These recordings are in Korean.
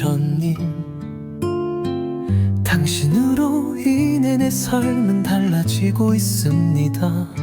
부처님 당신으로 인해 내 삶은 달라지고 있습니다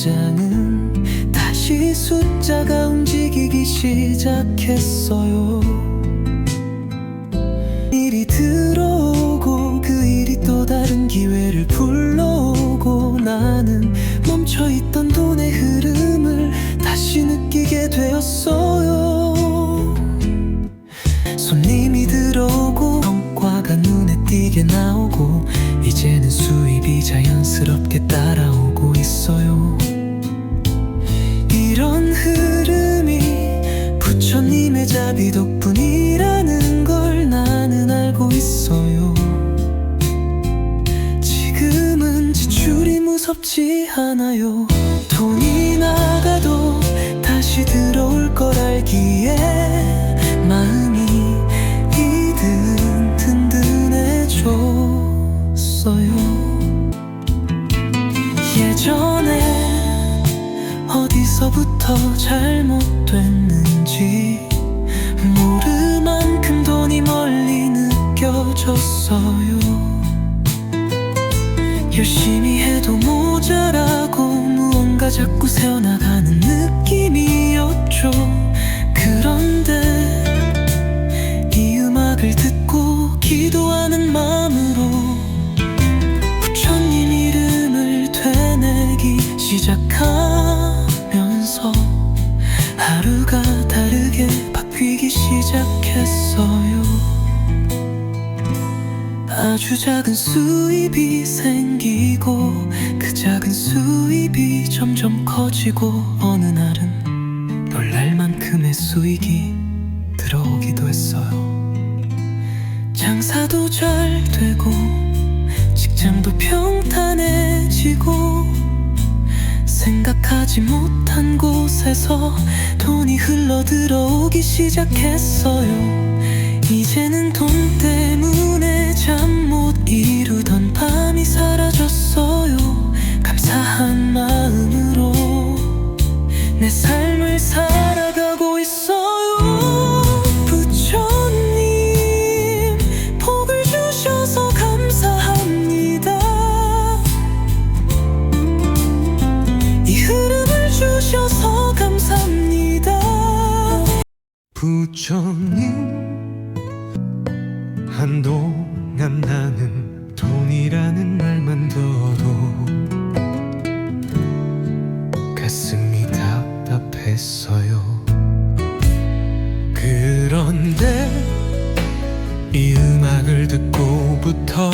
내 통장은 다시 숫자가 움직이기 시작했어요 덕분이라는 걸 나는 알고 있어요. 지금은 지출이 무섭지 않아요. 돈이 나가도 다시 들어올 걸 알기에 마음이 이든 든든해졌어요. 예전에 어디서부터 잘못됐는지 돈이 멀리 느껴졌어요. 열심히 해도 모자라고 무언가 자꾸 새어나 아주 작은 수입이 생기고 그 작은 수입이 점점 커지고 어느 날은 놀랄 만큼의 수익이 들어오기도 했어요. 장사도 잘 되고 직장도 평탄해지고 생각하지 못한 곳에서 돈이 흘러 들어오기 시작했어요. 이제는 돈 때문에 잠못 이루던 밤이 사라졌어요. 감사한 마음으로 내 삶을 살아가고 있어요. 부처님 복을 주셔서 감사합니다. 이 흐름을 주셔서 감사합니다. 부처님 한동안 나는 돈이라는 말만 들어도 가슴이 답답했어요. 그런데 이 음악을 듣고부터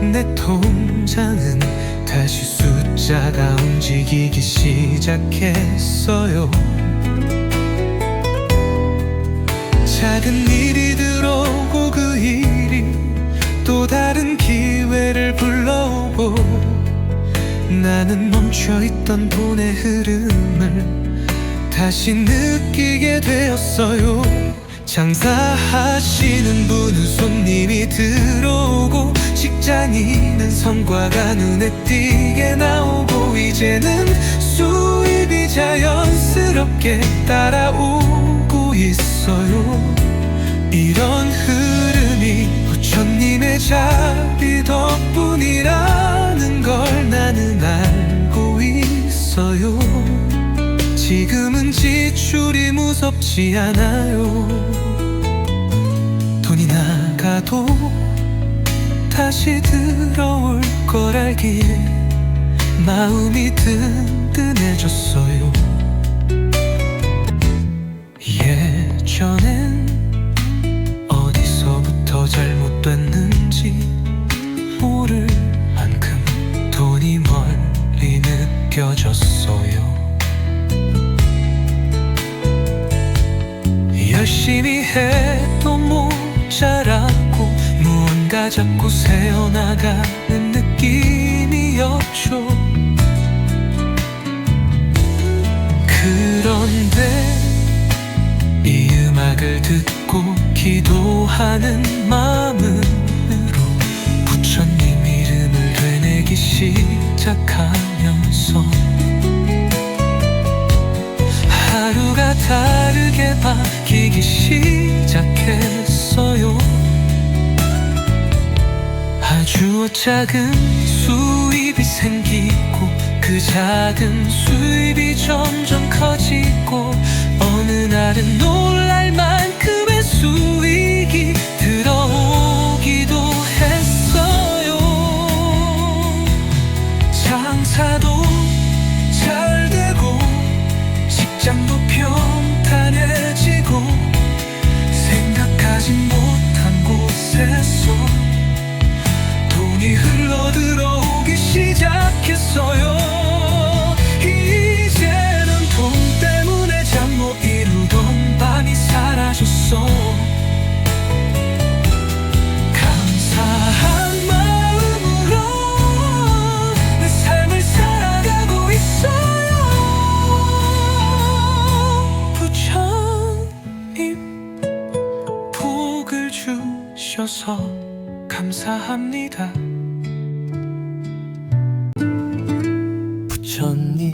내 통장은 다시 숫자가 움직이기 시작했어요. 작은 일이 나는 멈춰있던 돈의 흐름을 다시 느끼게 되었어요. 장사하시는 분은 손님이 들어오고 직장인은 성과가 눈에 띄게 나오고 이제는 수입이 자연스럽게 따라오고 있어요. 이런 흐름이 부처님의 자비 덕분이라 지출이 무섭지 않아요. 돈이 나가도 다시 들어올 걸 알기에 마음이 든든해졌어요. 예전엔 어디서부터 잘못됐는지 모를 만큼 돈이 멀리 느껴졌어 열심히 해도 무언가 자꾸 새어나가는 느낌이었죠. 그런데 이 음악을 듣고 기도하는 마음으로 부처님 이름을 되뇌기 시작하면서 하루가 다르게 바뀌기 시작했어요. 아주 작은 수입이 생기고 그 작은 수입이 점점 커지고 어느 날은 놀랄 만큼의 수익이 합니다. 부처님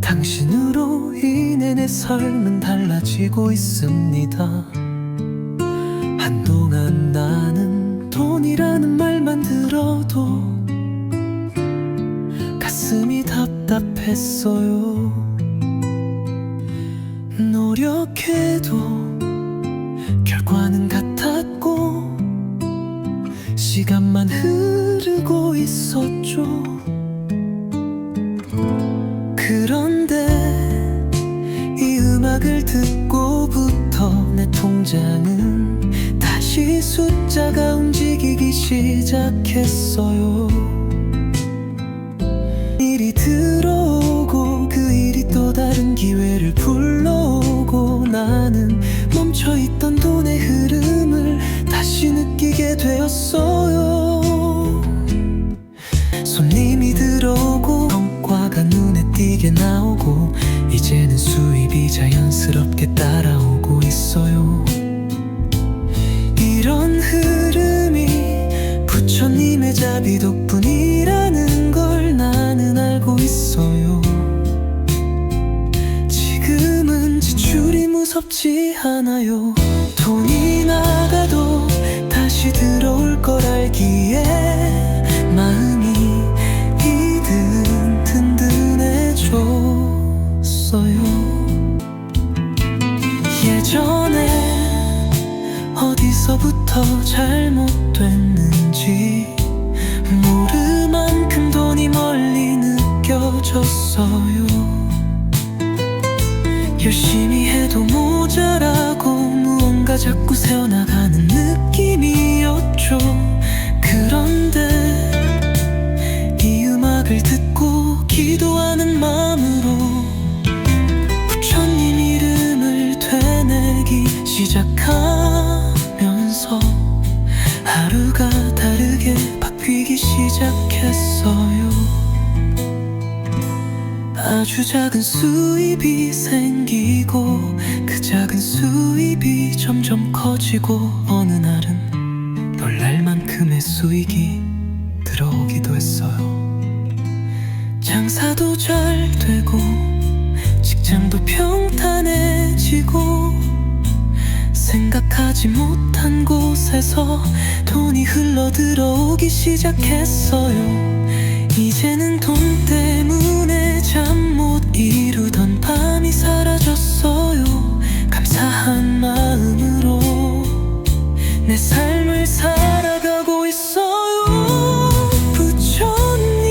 당신으로 인해 내 삶은 달라지고 있습니다. 한동안 나는 돈이라는 말만 들어도 가슴이 답답했어요. 노력해도 결과는 같았고 시간만 흐르고 있었죠. 그런데 이 음악을 듣고부터 내 통장은 다시 숫자가 움직이기 시작했어요 알기에 마음이 이든 든든해졌어요. 예전에 어디서부터 잘못됐는지 모를 만큼 돈이 멀리 느껴졌어요. 열심히 해도 모자라고 무언가 자꾸 새어나가는 느낌이었죠 작은 수입이 생기고 그 작은 수입이 점점 커지고 어느 날은 놀랄 만큼의 수익이 들어오기도 했어요. 장사도 잘 되고 직장도 평탄해지고 생각하지 못한 곳에서 돈이 흘러 들어오기 시작했어요. 이제는 돈 때문에 잠 못 이루던 밤이 사라졌어요. 감사한 마음으로 내 삶을 살아가고 있어요. 부처님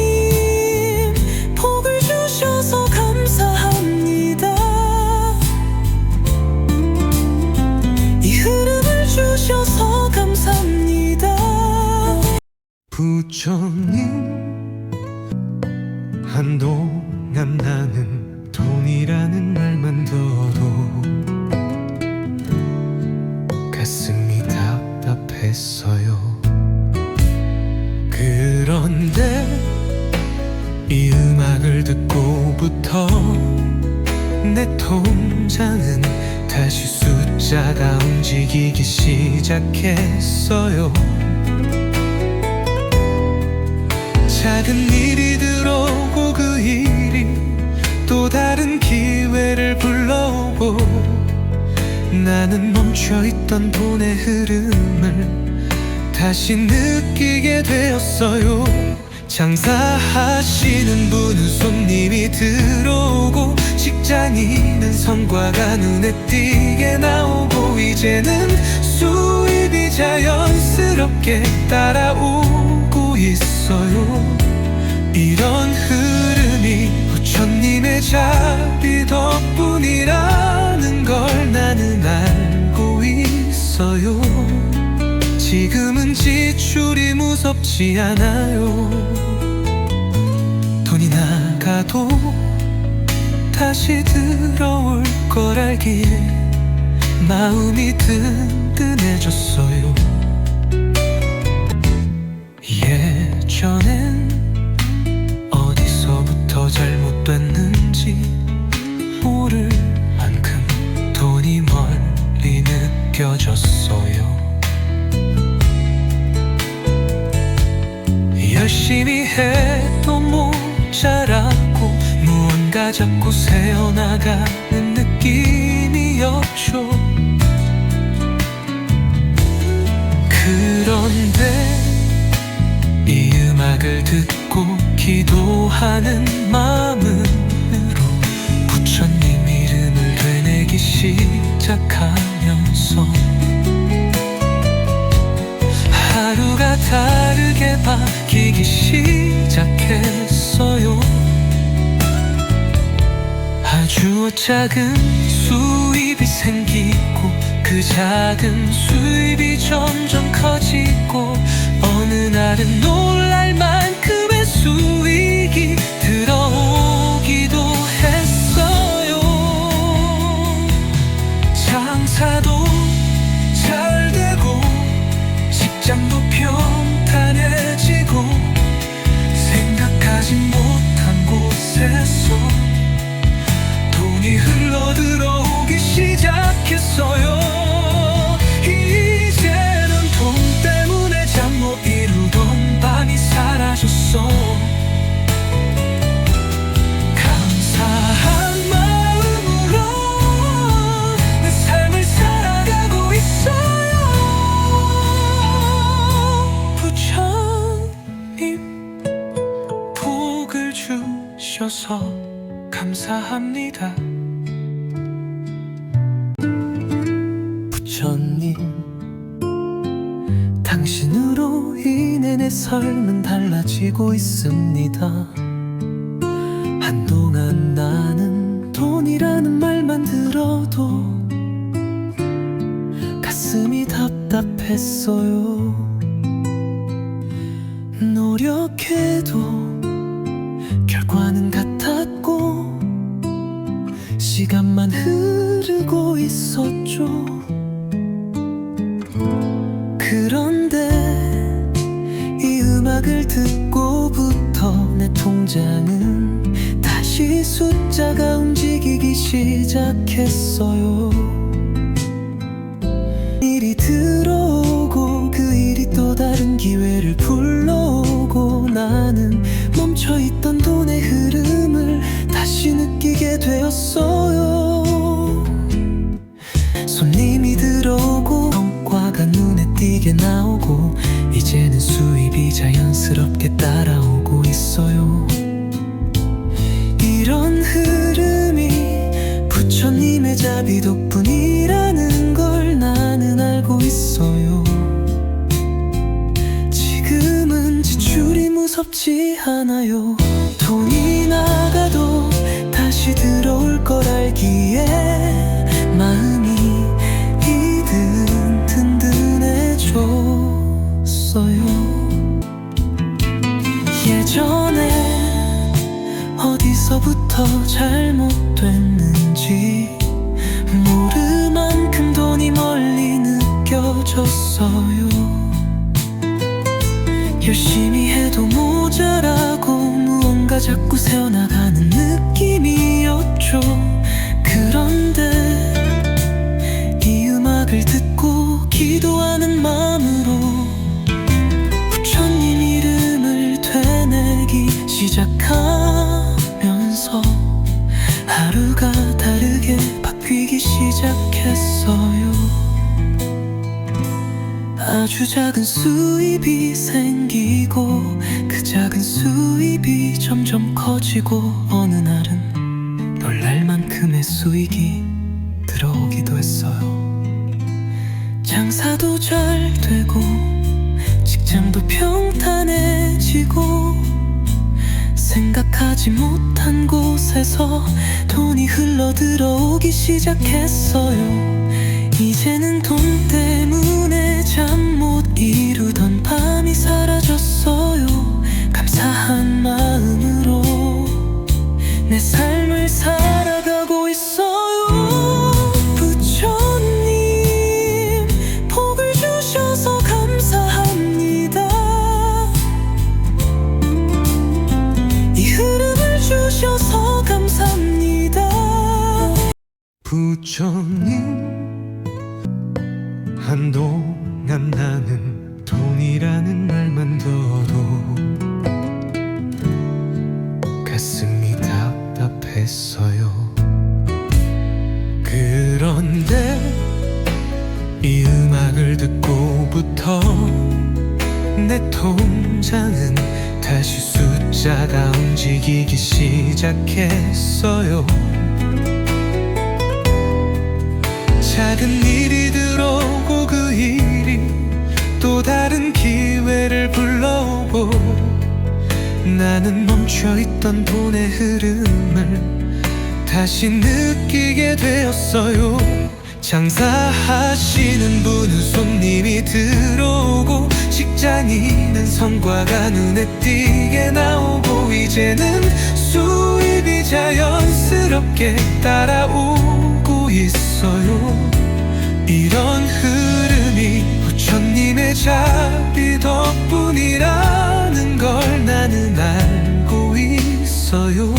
복을 주셔서 감사합니다. 이 흐름을 주셔서 감사합니다. 부처님 한동안 나는 다시 느끼게 되었어요. 장사하시는 분은 손님이 들어오고 직장인은 성과가 눈에 띄게 나오고 이제는 수입이 자연스럽게 따라오고 있어요. 이런 흐름이 부처님의 자비 덕분이라는 걸 나는 알고 있어요 지금은 지출이 무섭지 않아요. 돈이 나가도 다시 들어올 걸 알기에 마음이 든든해졌어요. 예전엔 열심히 해도 모자라고 무언가 자꾸 새어나가는 느낌이었죠. 그런데 이 음악을 듣고 기도하는 마음으로 부처님 이름을 되뇌기 시작하 다르게 바뀌기 시작했어요. 아주 작은 수입이 생기고 그 작은 수입이 점점 커지고 어느 날은 놀랄 만큼의 수익이 들어오 주셔서 감사합니다. 부처님 당신으로 인해 내 삶은 달라지고 있습니다 띄게 나오고 이제는 수입이 자연스럽게 따라오고 있어요. 이런 흐름이 부처님의 자비 덕분이라는 걸 나는 알고 있어요. 지금은 지출이 무섭지 않아요. 돈이 나가도 다시 들어올 걸 알기에 마음 어디서부터 잘못됐는지 모를 만큼 돈이 멀리 느껴졌어요. 열심히 해도 모자라고 무언가 자꾸 새어나가는 느낌이었죠. 그런데 음악을 듣고 기도하는 마음으로 부처님 이름을 되뇌기 시작하면서 하루가 다르게 바뀌기 시작했어요. 아주 작은 수입이 생기고 그 작은 수입이 점점 커지고 어느 날은 놀랄 만큼의 수익이 들어오기도 했어요. 장사도 잘 되고 직장도 평탄해지고 생각하지 못한 곳에서 돈이 흘러 들어오기 시작했어요. 이제는 돈 때문에 잠 못 이루던 밤이 사라졌어요. 감사한 마음 부처님 한동안 나는 돈이라는 말만 들어도 가슴이 답답했어요. 그런데 이 음악을 듣고부터 내 통장은 다시 숫자가 움직이기 시작했어요 작은 일이 들어오고 그 일이 또 다른 기회를 불러오고 나는 멈춰있던 돈의 흐름을 다시 느끼게 되었어요. 장사하시는 분은 손님이 들어오고 직장인은 성과가 눈에 띄게 나오고 이제는 수입이 자연스럽게 따라오고 자비 덕분이라는 걸 나는 알고 있어요.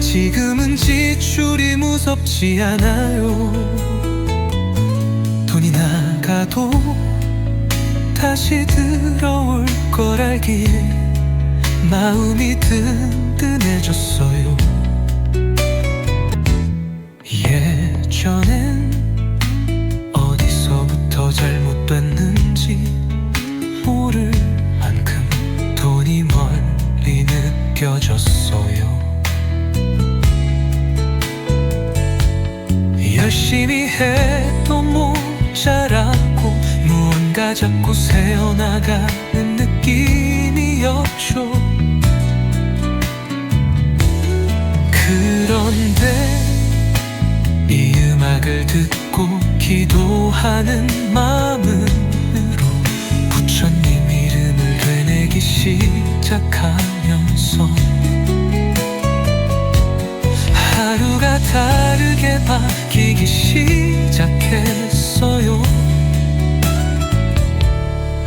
지금은 지출이 무섭지 않아요. 돈이 나가도 다시 들어올 걸 알기에 마음이 든든해졌어요 자꾸 새어나가는 느낌이었죠. 그런데 이 음악을 듣고 기도하는 마음으로 부처님 이름을 되뇌기 시작하면서 하루가 다르게 바뀌기 시작했어요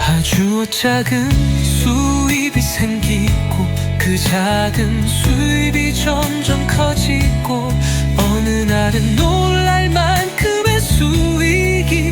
아주 작은 수입이 생기고 그 작은 수입이 점점 커지고 어느 날은 놀랄 만큼의 수익이